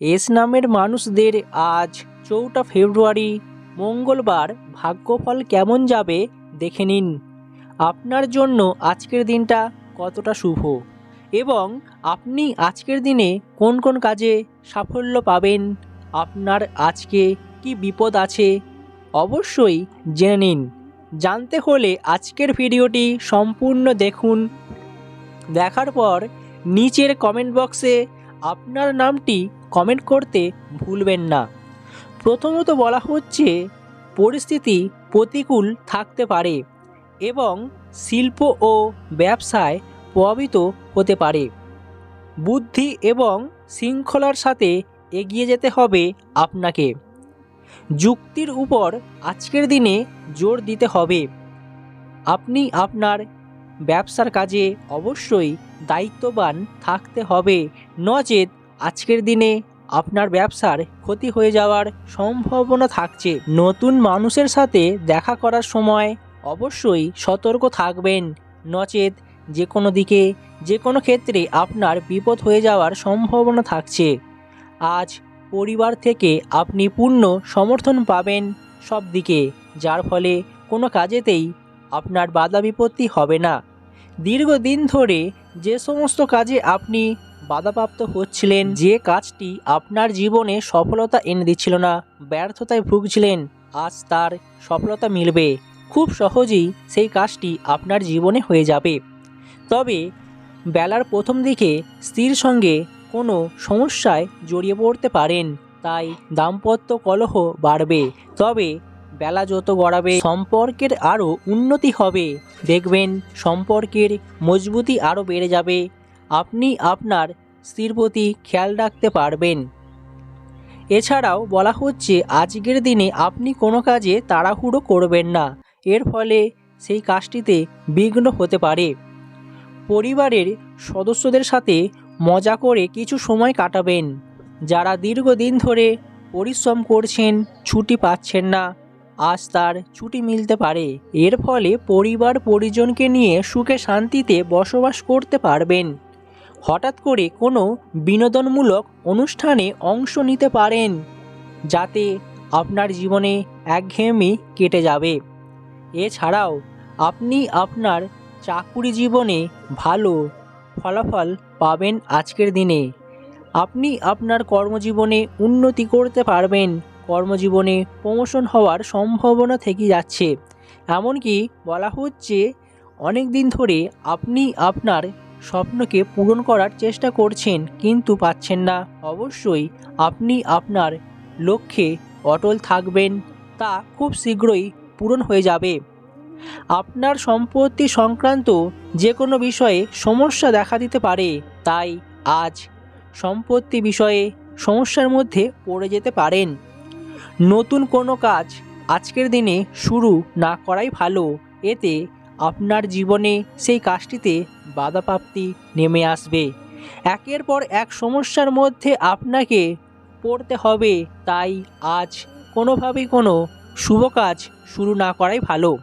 S নামের মানুষদের আজ চৌঠা ফেব্রুয়ারি, মঙ্গলবার ভাগ্যফল কেমন যাবে দেখে নিন। আপনার জন্য আজকের দিনটা কতটা শুভ? এবং আপনি আজকের দিনে কোন কোন কাজে সাফল্য পাবেন? আপনার আজকে কি বিপদ আছে? অবশ্যই জেনে নিন। জানতে হলে আজকের ভিডিওটি সম্পূর্ণ দেখুন। দেখার পর নিচের কমেন্ট বক্সে আপনার নামটি কমেন্ট করতে ভুলবেন না। প্রথমত বলা হচ্ছে, পরিস্থিতি প্রতিকূল থাকতে পারে এবং শিল্প ও ব্যবসায় প্রভাবিত হতে পারে। বুদ্ধি এবং শৃঙ্খলার সাথে এগিয়ে যেতে হবে আপনাকে। যুক্তির উপর আজকের দিনে জোর দিতে হবে। আপনি আপনার ব্যবসার কাজে অবশ্যই দায়িত্ববান থাকতে হবে নচেত আজকের দিনে আপনার ব্যবসার ক্ষতি হয়ে যাওয়ার সম্ভাবনা থাকছে। নতুন মানুষের সাথে দেখা করার সময় অবশ্যই সতর্ক থাকবেন। নচেত যে কোনো দিকে যে কোনো ক্ষেত্রে আপনার বিপদ হয়ে যাওয়ার সম্ভাবনা থাকছে। আজ পরিবার থেকে আপনি পূর্ণ সমর্থন পাবেন সব দিকে, যার ফলে কোনো কাজেতেই আপনার বাধা বিপত্তি হবে না। দীর্ঘদিন ধরে যে সমস্ত কাজে আপনি বাধাপ্রাপ্ত হচ্ছিলেন। যে কাজটি আপনার জীবনে সফলতা এনে দিচ্ছিল না, ব্যর্থতায় ভুগছিলেন, আজ তার সফলতা মিলবে। খুব সহজেই সেই কাজটি আপনার জীবনে হয়ে যাবে। তবে বেলার প্রথম দিকে স্ত্রীর সঙ্গে কোনো সমস্যায় জড়িয়ে পড়তে পারেন, তাই দাম্পত্য কলহ বাড়বে। তবে বেলা যত গড়াবে, সম্পর্কের আরও উন্নতি হবে। দেখবেন সম্পর্কের মজবুতি আরও বেড়ে যাবে। আপনি আপনার স্ত্রীর প্রতি খেয়াল রাখতে পারবেন। এছাড়াও বলা হচ্ছে, আজকের দিনে আপনি কোনো কাজে তাড়াহুড়ো করবেন না। এর ফলে সেই কাজটিতে বিঘ্ন হতে পারে। পরিবারের সদস্যদের সাথে মজা করে কিছু সময় কাটাবেন। যারা দীর্ঘদিন ধরে পরিশ্রম করছেন, ছুটি পাচ্ছেন না, আজ তার ছুটি মিলতে পারে। এর ফলে পরিবার পরিজনকে নিয়ে সুখে শান্তিতে বসবাস করতে পারবেন। হঠাৎ করে কোনো বিনোদনমূলক অনুষ্ঠানে অংশ নিতে পারেন, যাতে আপনার জীবনে একঘেয়েমি কেটে যাবে। এছাড়াও, আপনি আপনার চাকুরি জীবনে ভালো ফলাফল পাবেন আজকের দিনে। আপনি আপনার কর্মজীবনে উন্নতি করতে পারবেন, কর্মজীবনে প্রমোশন হওয়ার সম্ভাবনা থেকে যাচ্ছে। এমনকি বলা হচ্ছে অনেক দিন ধরে আপনি আপনার স্বপ্নকে পূরণ করার চেষ্টা করছেন কিন্তু পাচ্ছেন না। অবশ্যই আপনি আপনার লক্ষ্যে অটল থাকবেন, তা খুব শীঘ্রই পূরণ হয়ে যাবে। আপনার সম্পত্তি সংক্রান্ত যে কোনো বিষয়ে সমস্যা দেখা দিতে পারে, তাই আজ সম্পত্তি বিষয়ে সমস্যার মধ্যে পড়ে যেতে পারেন। নতুন কোনো কাজ আজকের দিনে শুরু না করাই ভালো, এতে আপনার জীবনে সেই কাজটিতে বাধাপ্রাপ্তি নেমে আসবে। একের পর এক সমস্যার মধ্যে আপনাকে পড়তে হবে, তাই আজ কোনোভাবেই কোনো শুভ কাজ শুরু না করাই ভালো।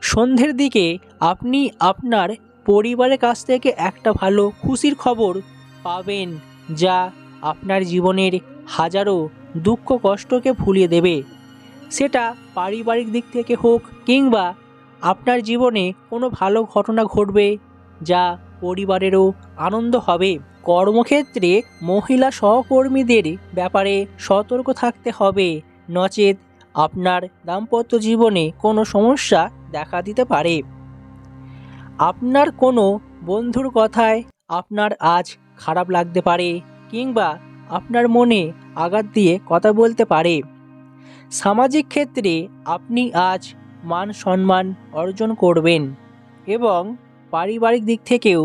সন্ধ্যের দিকে আপনি আপনার পরিবারের কাছ থেকে একটা ভালো খুশির খবর পাবেন, যা আপনার জীবনের হাজারো দুঃখ কষ্টকে ভুলিয়ে দেবে। সেটা পারিবারিক দিক থেকে হোক কিংবা আপনার জীবনে কোনো ভালো ঘটনা ঘটবে যা পরিবারেরও আনন্দ হবে। কর্মক্ষেত্রে মহিলা সহকর্মীদের ব্যাপারে সতর্ক থাকতে হবে। নচেত আপনার দাম্পত্য জীবনে কোনো সমস্যা দেখা দিতে পারে। আপনার কোনো বন্ধুর কথায় আপনার আজ খারাপ লাগতে পারে কিংবা আপনার মনে আঘাত দিয়ে কথা বলতে পারে। সামাজিক ক্ষেত্রে আপনি আজ মান সম্মান অর্জন করবেন এবং পারিবারিক দিক থেকেও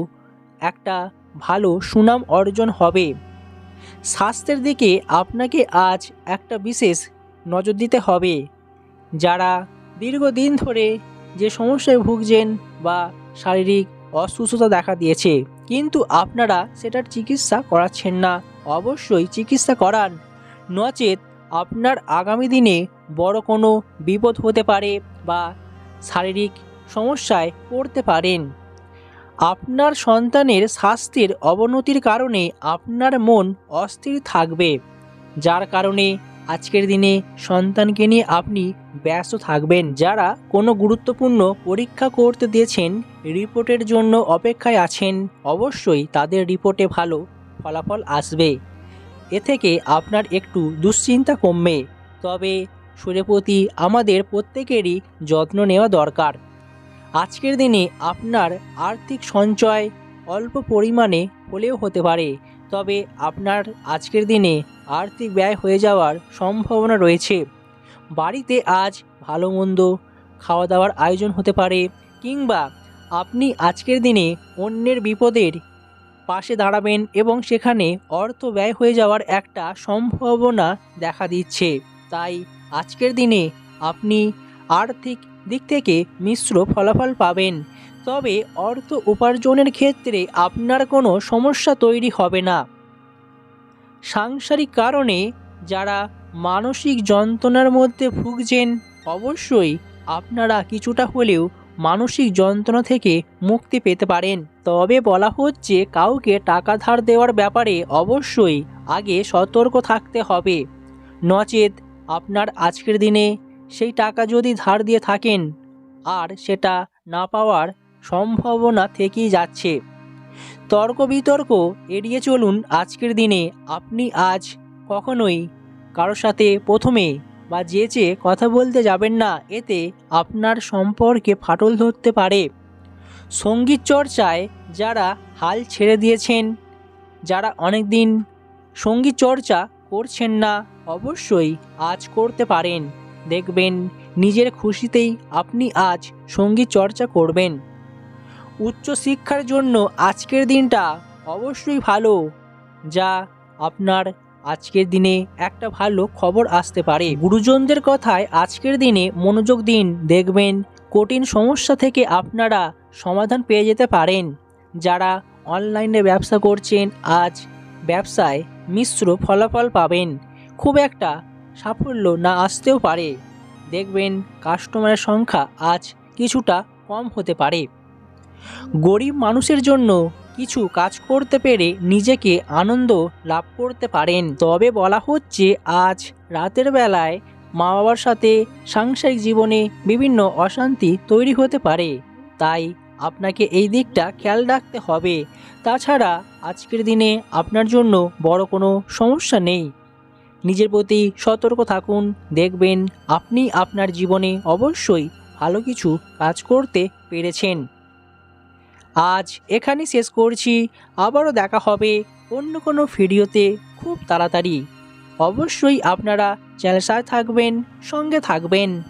একটা ভালো সুনাম অর্জন হবে। স্বাস্থ্যের দিকে আপনাকে আজ একটা বিশেষ নজর দিতে হবে। যারা দীর্ঘদিন ধরে যে সমস্যায় ভুগছেন বা শারীরিক অসুস্থতা দেখা দিয়েছে, কিন্তু আপনারা সেটার চিকিৎসা করাচ্ছেন না, অবশ্যই চিকিৎসা করান। নচেত আপনার আগামী দিনে বড় কোনো বিপদ হতে পারে বা শারীরিক সমস্যায় পড়তে পারেন। আপনার সন্তানের স্বাস্থ্যের অবনতির কারণে আপনার মন অস্থির থাকবে, যার কারণে আজকের দিনে সন্তানকে নিয়ে আপনি ব্যস্ত থাকবেন। যারা কোনো গুরুত্বপূর্ণ পরীক্ষা করতে দিয়েছেন, রিপোর্টের জন্য অপেক্ষায় আছেন, অবশ্যই তাদের রিপোর্টে ভালো ফলাফল আসবে। এ থেকে আপনার একটু দুশ্চিন্তা কমবে। তবে প্রতি আমাদের প্রত্যেকেরই যত্ন নেওয়া দরকার। আজকের দিনে আপনার আর্থিক সঞ্চয় অল্প পরিমাণে হলেও হতে পারে। তবে আপনার আজকের দিনে আর্থিক ব্যয় হয়ে যাওয়ার সম্ভাবনা রয়েছে। বাড়িতে আজ ভালো মন্দ খাওয়া দাওয়ার আয়োজন হতে পারে, কিংবা আপনি আজকের দিনে অন্যের বিপদের পাশে দাঁড়াবেন এবং সেখানে অর্থ ব্যয় হয়ে যাওয়ার একটা সম্ভাবনা দেখা দিচ্ছে। তাই আজকের দিনে আপনি আর্থিক দিক থেকে মিশ্র ফলাফল পাবেন। তবে অর্থ উপার্জনের ক্ষেত্রে আপনার কোনো সমস্যা তৈরি হবে না। সাংসারিক কারণে যারা মানসিক যন্ত্রণার মধ্যে ভুগছেন, অবশ্যই আপনারা কিছুটা হলেও মানসিক যন্ত্রণা থেকে মুক্তি পেতে পারেন। তবে বলা হচ্ছে, কাউকে টাকা ধার দেওয়ার ব্যাপারে অবশ্যই আগে সতর্ক থাকতে হবে। নচেত আপনার আজকের দিনে সেই টাকা যদি ধার দিয়ে থাকেন, আর সেটা না পাওয়ার সম্ভাবনা থেকেই যাচ্ছে। তর্ক বিতর্ক এড়িয়ে চলুন আজকের দিনে। আপনি আজ কখনোই কারোর সাথে প্রথমে বা যেচে কথা বলতে যাবেন না, এতে আপনার সম্পর্কে ফাটল ধরতে পারে। সংগীত চর্চায় যারা হাল ছেড়ে দিয়েছেন, যারা অনেক দিন সংগীত চর্চা করছেন না, অবশ্যই আজ করতে পারেন। দেখবেন নিজের খুশিতেই আপনি আজ সংগীত চর্চা করবেন। উচ্চশিক্ষার জন্য আজকের দিনটা অবশ্যই ভালো, যা আপনার আজকের দিনে একটা ভালো খবর আসতে পারে। গুরুজনদের কথায় আজকের দিনে মনোযোগ দিন, দেখবেন কঠিন সমস্যা থেকে আপনারা সমাধান পেয়ে যেতে পারেন। যারা অনলাইনে ব্যবসা করছেন, আজ ব্যবসায় মিশ্র ফলাফল পাবেন। খুব একটা সাফল্য না আসতেও পারে। দেখবেন কাস্টমারের সংখ্যা আজ কিছুটা কম হতে পারে। গরিব মানুষের জন্য কিছু কাজ করতে পেরে নিজেকে আনন্দ লাভ করতে পারেন। তবে বলা হচ্ছে, আজ রাতের বেলায় মা বাবার সাথে সাংসারিক জীবনে বিভিন্ন অশান্তি তৈরি হতে পারে। তাই আপনাকে এই দিকটা খেয়াল রাখতে হবে। তাছাড়া আজকের দিনে আপনার জন্য বড় কোনো সমস্যা নেই। নিজের প্রতি সতর্ক থাকুন। দেখবেন, আপনি আপনার জীবনে অবশ্যই ভালো কিছু কাজ করতে পেরেছেন। আজ এখানে শেষ করছি। আবারও দেখা হবে অন্য কোনো ভিডিওতে খুব তাড়াতাড়ি। অবশ্যই আপনারা চ্যানেল থাকবেন, সঙ্গে থাকবেন।